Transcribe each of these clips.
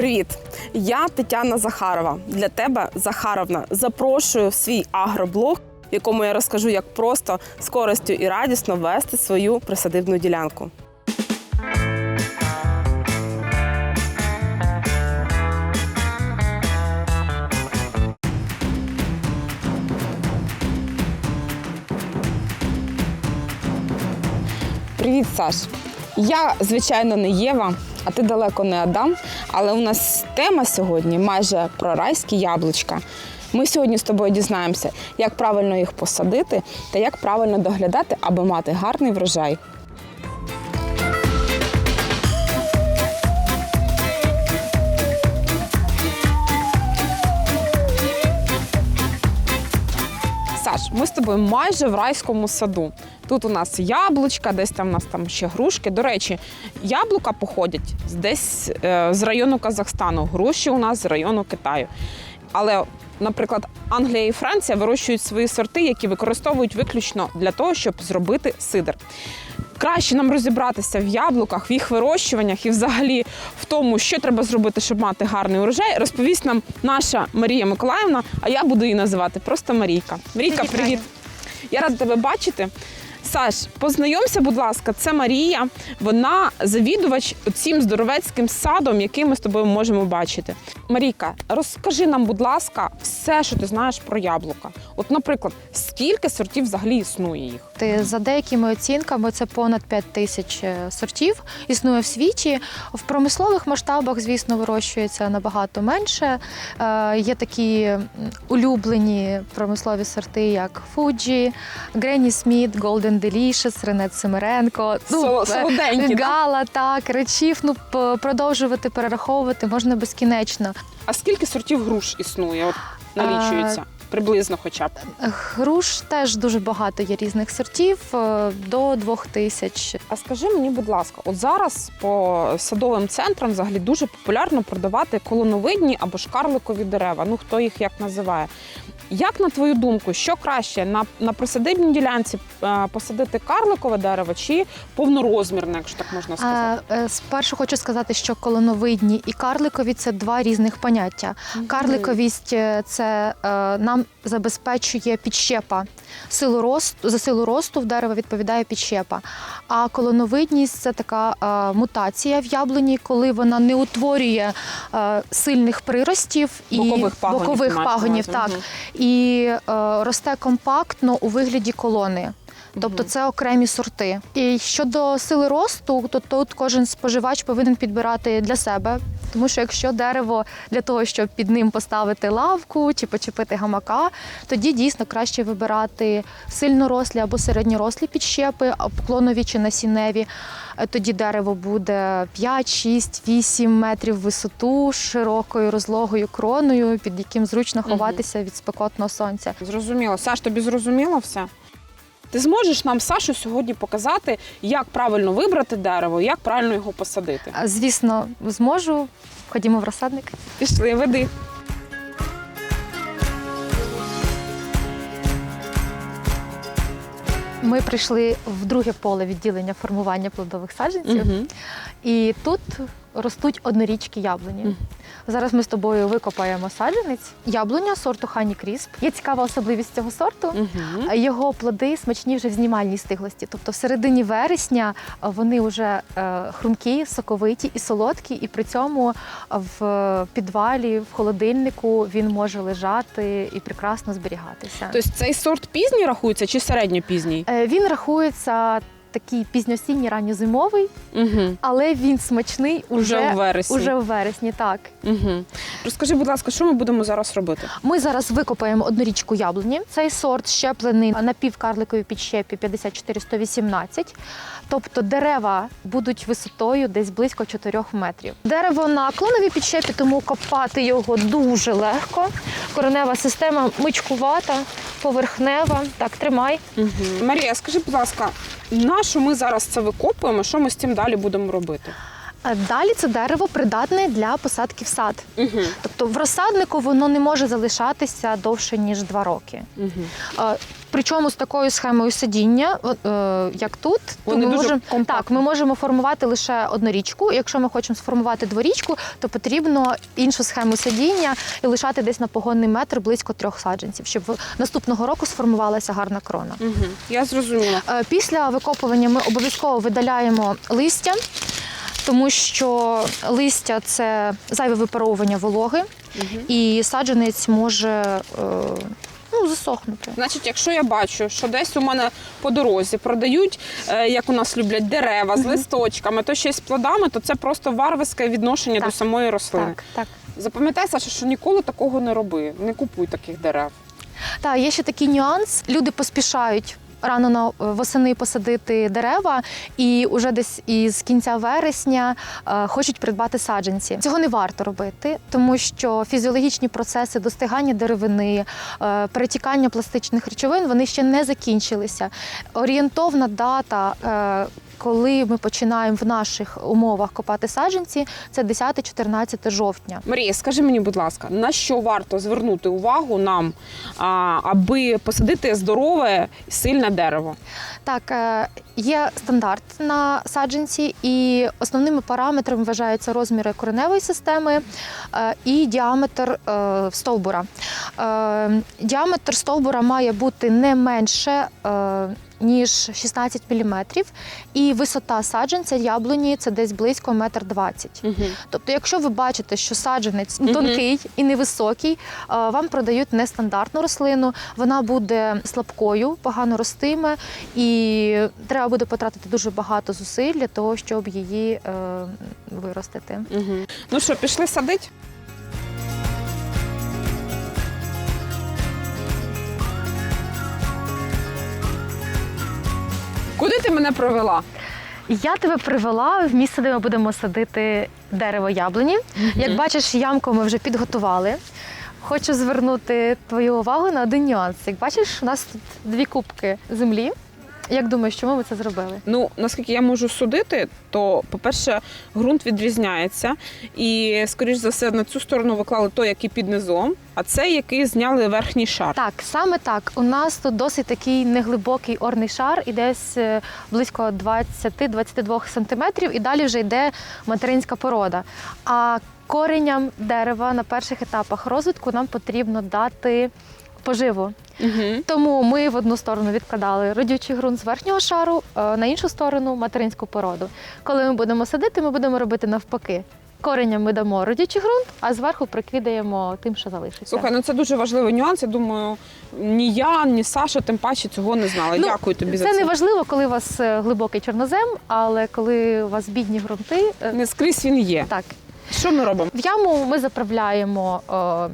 Привіт! Я Тетяна Захарова. Для тебе, Захаровна, запрошую в свій агроблог, в якому я розкажу, як просто з користю і радісно вести свою присадибну ділянку. Привіт, Саш. Я, звичайно, не Єва, а ти далеко не Адам. Але у нас тема сьогодні майже про райські яблучка. Ми сьогодні з тобою дізнаємося, як правильно їх посадити та як правильно доглядати, аби мати гарний врожай. Ми з тобою майже в райському саду. Тут у нас яблучка, десь там у нас там ще грушки. До речі, яблука походять десь е, з району Казахстану, груші у нас з району Китаю. Але, наприклад, Англія і Франція вирощують свої сорти, які використовують виключно для того, щоб зробити сидр. Краще нам розібратися в яблуках, в їх вирощуваннях і взагалі в тому, що треба зробити, щоб мати гарний урожай, розповість нам наша Марія Миколаївна, а я буду її називати просто Марійка. Марійка, Привіт! Я рада тебе бачити. Саш, познайомся, будь ласка, це Марія. Вона завідувач цим здоровецьким садом, який ми з тобою можемо бачити. Марійка, розкажи нам, будь ласка, все, що ти знаєш про яблука. От, наприклад, скільки сортів взагалі існує їх? Ти За деякими оцінками це понад 5 тисяч е, сортів. Існує в світі. В промислових масштабах, звісно, вирощується набагато менше. Е, Є такі улюблені промислові сорти, як Fuji, Granny Smith, Golden Delicious, Ренет Семеренко. Соло- е? Гала, так, речів. Ну, продовжувати перераховувати можна безкінечно. А скільки сортів груш існує? От налічується? Приблизно хоча б. Груш теж дуже багато є різних сортів, е, до двох тисяч. А скажи мені, будь ласка, от зараз по садовим центрам взагалі дуже популярно продавати колоновидні або шкарликові дерева. Ну хто їх як називає. Як на твою думку, що краще на, на присадибній ділянці е, посадити карликове дерево чи повнорозмірне, якщо так можна сказати? Е, Спершу хочу сказати, що колоновидні і карликові це два різних поняття. Карликовість е, це нам забезпечує підщепа. Силу росту за силу росту в дерева відповідає підщепа. А колоновидність це така мутація в яблуні, коли вона не утворює сильних приростів і Бокових пагонів, бокових пагонів так, Мгм. І е, росте компактно у вигляді колони. Тобто це окремі сорти. І щодо сили росту, то тут кожен споживач повинен підбирати для себе. Тому що якщо дерево для того, щоб під ним поставити лавку чи почепити гамака, тоді дійсно краще вибирати сильнорослі або середньорослі підщепи, поклонові чи насінневі. Е, Тоді дерево буде 5, 6, 8 метрів в висоту, широкою розлогою кроною, під яким зручно ховатися від спекотного сонця. Зрозуміло. Саш, тобі зрозуміло все? Ти зможеш нам, Сашу, сьогодні показати, як правильно вибрати дерево, як правильно його посадити. Звісно, зможу. Ходімо в розсадник. Пішли, веди. Ми прийшли в друге поле відділення формування плодових саджанців, Угу. і тут ростуть однорічки яблуні. Зараз ми з тобою викопаємо саджанець. Яблуня сорту Хані Крісп. Є цікава особливість цього сорту. Угу. Його плоди смачні вже в знімальній стиглості. Тобто в середині вересня вони вже е, хрумкі, соковиті і солодкі, і при цьому в підвалі, в холодильнику він може лежати і прекрасно зберігатися. Тобто цей сорт пізній рахується чи середньопізній? Е, Він рахується такий пізньосінній ранньозимовий, Угу. але він смачний Уже уже, в вересні. уже в вересні. Так Угу. Розкажи, будь ласка, що ми будемо зараз робити? ми зараз викопаємо однорічку яблуні. Цей сорт щеплений на півкарликовій підщепі 54118. Тобто дерева будуть висотою десь близько 4 метрів. Дерево на клоновій підщепі, тому копати його дуже легко. Коренева система мичкувата, поверхнева. Так, тримай. Угу. Марія, скажи, будь ласка, на що ми зараз це викопуємо? Що ми з цим далі будемо робити? А Далі це дерево придатне для посадки в сад. Угу. Тобто в розсаднику воно не може залишатися довше ніж два роки. Угу. Е, Причому з такою схемою сидіння, е, як тут, Вони ми дуже можемо компактні. так, ми можемо формувати лише однорічку. Якщо ми хочемо сформувати дворічку, то потрібно іншу схему сидіння і лишати десь на погонний метр близько трьох саджанців, щоб наступного року сформувалася гарна крона. Угу. Я зрозуміла. Е, Після викопування ми обов'язково видаляємо листя, тому що листя це зайве випаровування вологи, Угу. і саджанець може е, ну, засохнути. Значить, якщо я бачу, що десь у мене по дорозі продають, е, як у нас люблять, дерева з листочками, то ще й з плодами, то це просто варварське відношення Так. до самої рослини. Так, так. Запам'ятай, Саша, що ніколи такого не роби. Не купуй таких дерев. Так, є ще такий нюанс. Люди поспішають. Рано на восени посадити дерева, і вже десь із кінця вересня е, хочуть придбати саджанці. Цього не варто робити, тому що фізіологічні процеси достигання деревини, е, перетікання пластичних речовин вони ще не закінчилися. Орієнтовна дата. Коли ми починаємо в наших умовах копати саджанці, це 10-14 жовтня. Марія, скажи мені, будь ласка, на що варто звернути увагу нам, аби посадити здорове і сильне дерево? Так, е, є стандарт на саджанці, і основними параметрами вважаються розміри кореневої системи е, і діаметр е, стовбура. Діаметр стовбура має бути не менше. Ніж 16 мм, і висота саджанця яблуні це десь близько 1,20 м. Угу. Тобто, якщо ви бачите, що саджанець тонкий і невисокий, е, вам продають нестандартну рослину, вона буде слабкою, погано ростиме, і треба буде потратити дуже багато зусиль для того, щоб її е, виростити. Угу. Ну що, пішли садить? Ти мене провела? Я тебе привела в місце, де ми будемо садити дерево яблуні. Як бачиш, ямку ми вже підготували. Хочу звернути твою увагу на один нюанс. Як бачиш, у нас тут дві кубки землі. Як думаєш, чому ми це зробили? Ну, наскільки я можу судити, то, по-перше, ґрунт відрізняється. І, скоріш за все, на цю сторону виклали той, який під низом, а цей, який зняли верхній шар. Так, саме так. У нас тут досить такий неглибокий орний шар, і десь е, близько 20-22 сантиметрів, і далі вже йде материнська порода. А кореням дерева на перших етапах розвитку нам потрібно дати поживу. Угу. Тому ми в одну сторону відкладали родючий ґрунт з верхнього шару, е, на іншу сторону материнську породу. Коли ми будемо садити, ми будемо робити навпаки. Кореням ми дамо родючий ґрунт, а зверху прикидаємо тим, що залишиться. Слухай, ну це дуже важливий нюанс. Я думаю, ні я, ні Саша, тим паче цього не знали. Ну, Дякую тобі за Це це. не важливо, коли у вас е, глибокий чорнозем, але коли у вас бідні ґрунти, е, Не скрізь він є. так. Що ми робимо? В яму ми заправляємо е,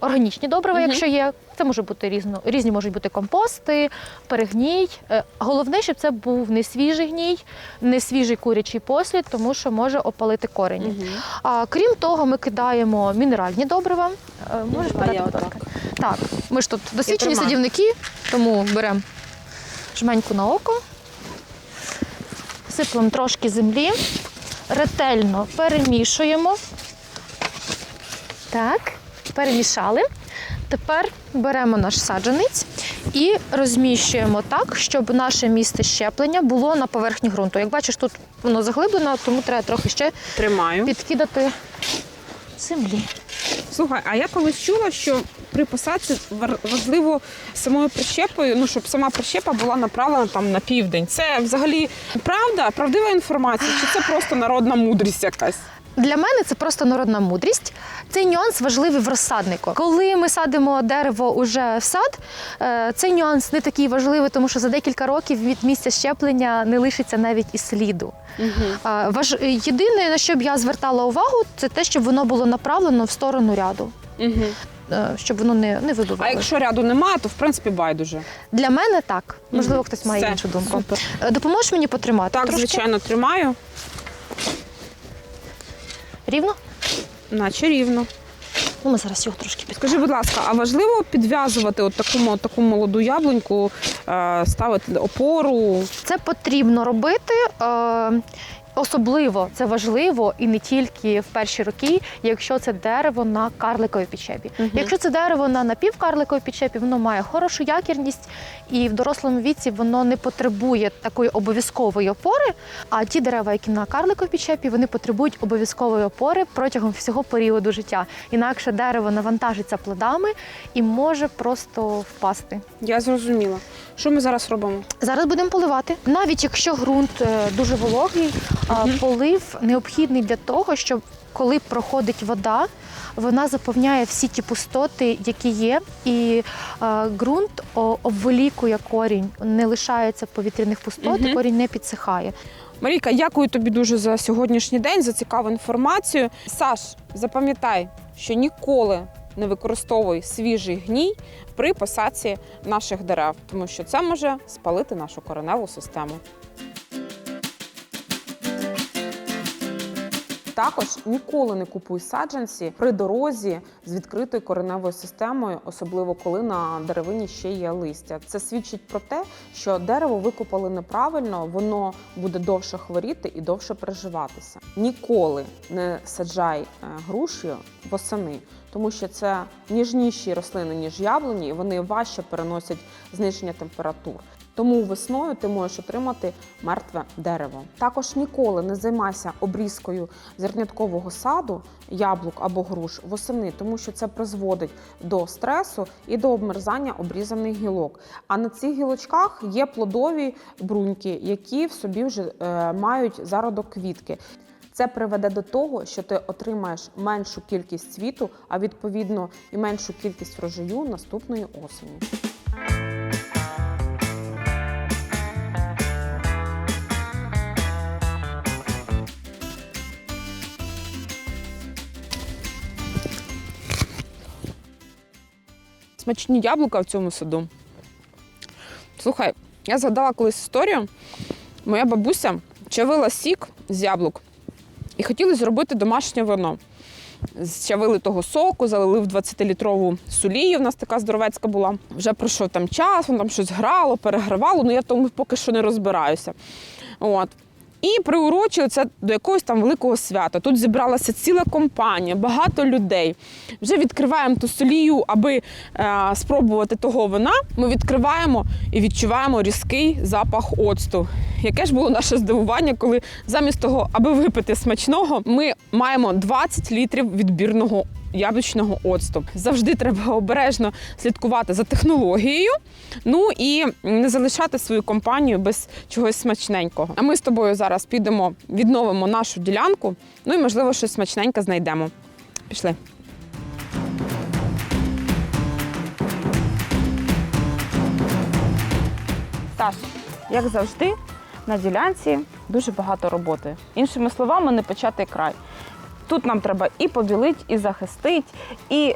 органічні добрива, Мгм. якщо є. Це може бути різно, різні можуть бути компости, перегній. Е, головне, щоб це був не свіжий гній, не свіжий курячий послід, тому що може опалити корені. Угу. А крім того, ми кидаємо мінеральні добрива. Е, Можеш подати, будь ласка? Так, ми ж тут досвідчені садівники, тому беремо жменьку на око, сиплемо трошки землі, ретельно перемішуємо. Так, перемішали. Тепер беремо наш саджанець і розміщуємо так, щоб наше місце щеплення було на поверхні ґрунту. Як бачиш, тут воно заглиблено, тому треба трохи ще Тримаю. підкидати землі. Слухай, а я колись чула, що при посадці важливо самою прищепою, ну щоб сама прищепа була направлена там на південь. Це взагалі правда, правдива інформація, чи це просто народна мудрість якась? Для мене це просто народна мудрість. Цей нюанс важливий в розсаднику. Коли ми садимо дерево уже в сад, е, цей нюанс не такий важливий, тому що за декілька років від місця щеплення не лишиться навіть і сліду. Угу. Єдине, на що б я звертала увагу, це те, щоб воно було направлено в сторону ряду, Угу. щоб воно не, не А якщо ряду немає, то в принципі байдуже. Для мене так. Можливо, хтось має Все. іншу думку. Супер. Е, Допоможеш мені потримати? Так, трошки? звичайно, тримаю, Рівно? наче рівно. Ну, ми зараз його трошки підкажемо. Скажи, будь ласка, а важливо підв'язувати от таку, от таку молоду яблуньку, е, ставити опору? Це потрібно робити. Особливо це важливо і не тільки в перші роки, якщо це дерево на карликовій підчепі. Мгм. Якщо це дерево на напівкарликовій підчепі, воно має хорошу якірність, і в дорослому віці воно не потребує такої обов'язкової опори. А ті дерева, які на карликовій підчепі, вони потребують обов'язкової опори протягом всього періоду життя. Інакше дерево навантажиться плодами і може просто впасти. Я зрозуміла. Що ми зараз робимо? Зараз будемо поливати. Навіть якщо ґрунт е, дуже вологий, полив необхідний для того, щоб коли проходить вода, вона заповняє всі ті пустоти, які є, і е, ґрунт обволікує корінь, не лишається повітряних пустот, Мгм. корінь не підсихає. Марійка, дякую тобі дуже за сьогоднішній день, за цікаву інформацію. Саш, запам'ятай, що ніколи не використовуй свіжий гній при посадці наших дерев, тому що це може спалити нашу кореневу систему. Також ніколи не купуй саджанці при дорозі з відкритою кореневою системою, особливо коли на деревині ще є листя. Це свідчить про те, що дерево викопали неправильно, воно буде довше хворіти і довше переживатися. Ніколи не саджай е, груші восени, тому що це ніжніші рослини, ніж яблуні, і вони важче переносять зниження температур. Тому весною ти можеш отримати мертве дерево. Також ніколи не займайся обрізкою зерняткового саду, яблук або груш восени, тому що це призводить до стресу і до обмерзання обрізаних гілок. А на цих гілочках є плодові бруньки, які в собі вже е, мають зародок квітки. Це приведе до того, що ти отримаєш меншу кількість цвіту, а відповідно і меншу кількість врожаю наступної осені. Смачні яблука в цьому саду. Слухай, я згадала колись історію. Моя бабуся чавила сік з яблук і хотіли зробити домашнє вино. Зчавили того соку, залили в 20-літрову сулію. В нас така здоровецька була. Вже пройшов там час, воно там щось грало, перегравало, ну я в тому поки що не розбираюся. От. І приурочили це до якогось там великого свята. Тут зібралася ціла компанія, багато людей. Вже відкриваємо ту солію, аби е, спробувати того вина. Ми відкриваємо і відчуваємо різкий запах оцту. Яке ж було наше здивування, коли замість того, аби випити смачного, ми маємо 20 літрів відбірного яблучного оцту. Завжди треба обережно слідкувати за технологією. Ну і не залишати свою компанію без чогось смачненького. А ми з тобою зараз підемо, відновимо нашу ділянку. Ну і можливо щось смачненьке знайдемо. Пішли. Таш, як завжди, на ділянці дуже багато роботи. Іншими словами, не початий край. Тут нам треба і побілити, і захистити, і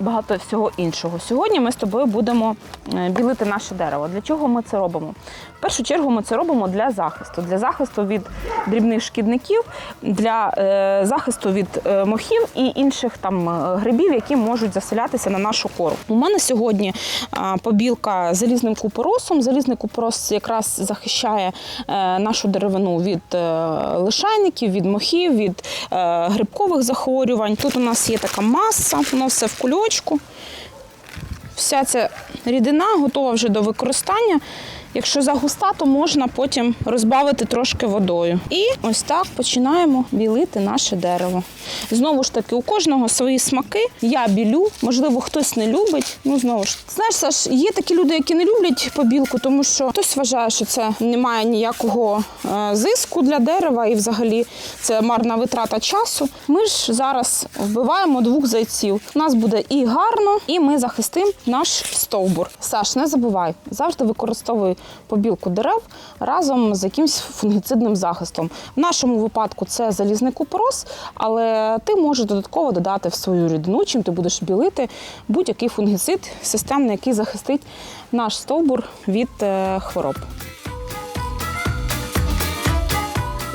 багато всього іншого. Сьогодні ми з тобою будемо е, білити наше дерево. Для чого ми це робимо? В першу чергу ми це робимо для захисту, для захисту від дрібних шкідників, для е, захисту від е, мохів і інших там е, грибів, які можуть заселятися на нашу кору. У мене сьогодні побілка залізним купоросом. Залізний купорос якраз захищає нашу деревину від лишайників, від мохів, від грибкових захворювань. Тут у нас є така маса, воно все в кульочку. Вся ця рідина готова вже до використання. Якщо загуста, то можна потім розбавити трошки водою. І ось так починаємо білити наше дерево. Знову ж таки, у кожного свої смаки. Я білю, можливо, хтось не любить. Ну знову ж знаєш, Саш, є такі люди, які не люблять побілку, тому що хтось вважає, що це не має ніякого е, зиску для дерева, і взагалі це марна витрата часу. Ми ж зараз вбиваємо двох зайців. У нас буде і гарно, і ми захистимо наш стовбур. Саш, не забувай, завжди використовуй побілку дерев разом з якимсь фунгіцидним захистом. В нашому випадку це залізний купорос, але ти можеш додатково додати в свою рідину, чим ти будеш білити будь-який фунгіцид системний, який захистить наш стовбур від е, хвороб.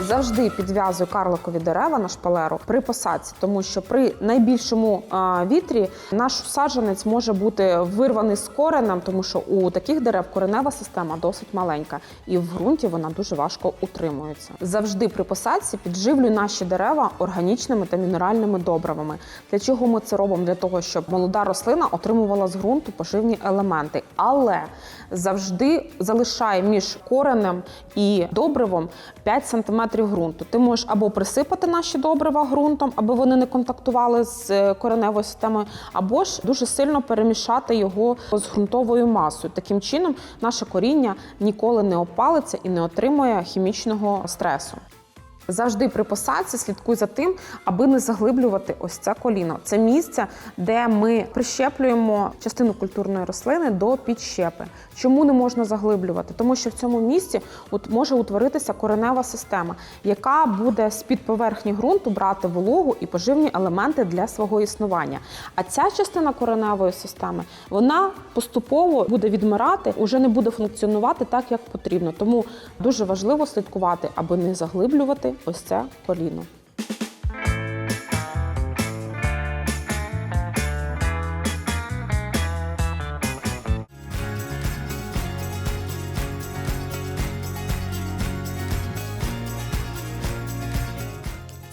Завжди підв'язую карликові дерева на шпалеру при посадці, тому що при найбільшому вітрі наш саджанець може бути вирваний з коренем, тому що у таких дерев коренева система досить маленька, і в ґрунті вона дуже важко утримується. Завжди при посадці підживлюю наші дерева органічними та мінеральними добривами. Для чого ми це робимо? Для того, щоб молода рослина отримувала з ґрунту поживні елементи, але завжди залишає між коренем і добривом 5 см ґрунту. Ти можеш або присипати наші добрива ґрунтом, аби вони не контактували з е, кореневою системою, або ж дуже сильно перемішати його з ґрунтовою масою. Таким чином, наше коріння ніколи не опалиться і не отримує хімічного стресу. Завжди при посадці слідкуй за тим, аби не заглиблювати ось це коліно. Це місце, де ми прищеплюємо частину культурної рослини до підщепи. Чому не можна заглиблювати? Тому що в цьому місці от може утворитися коренева система, яка буде з під поверхні ґрунту брати вологу і поживні елементи для свого існування. А ця частина кореневої системи вона поступово буде відмирати, уже не буде функціонувати так, як потрібно. Тому дуже важливо слідкувати, аби не заглиблювати ось це коліно.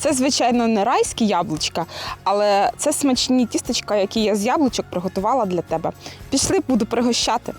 Це, звичайно, не райські яблучка, але це смачні тістечка, які я з яблучок приготувала для тебе. Пішли, буду пригощати.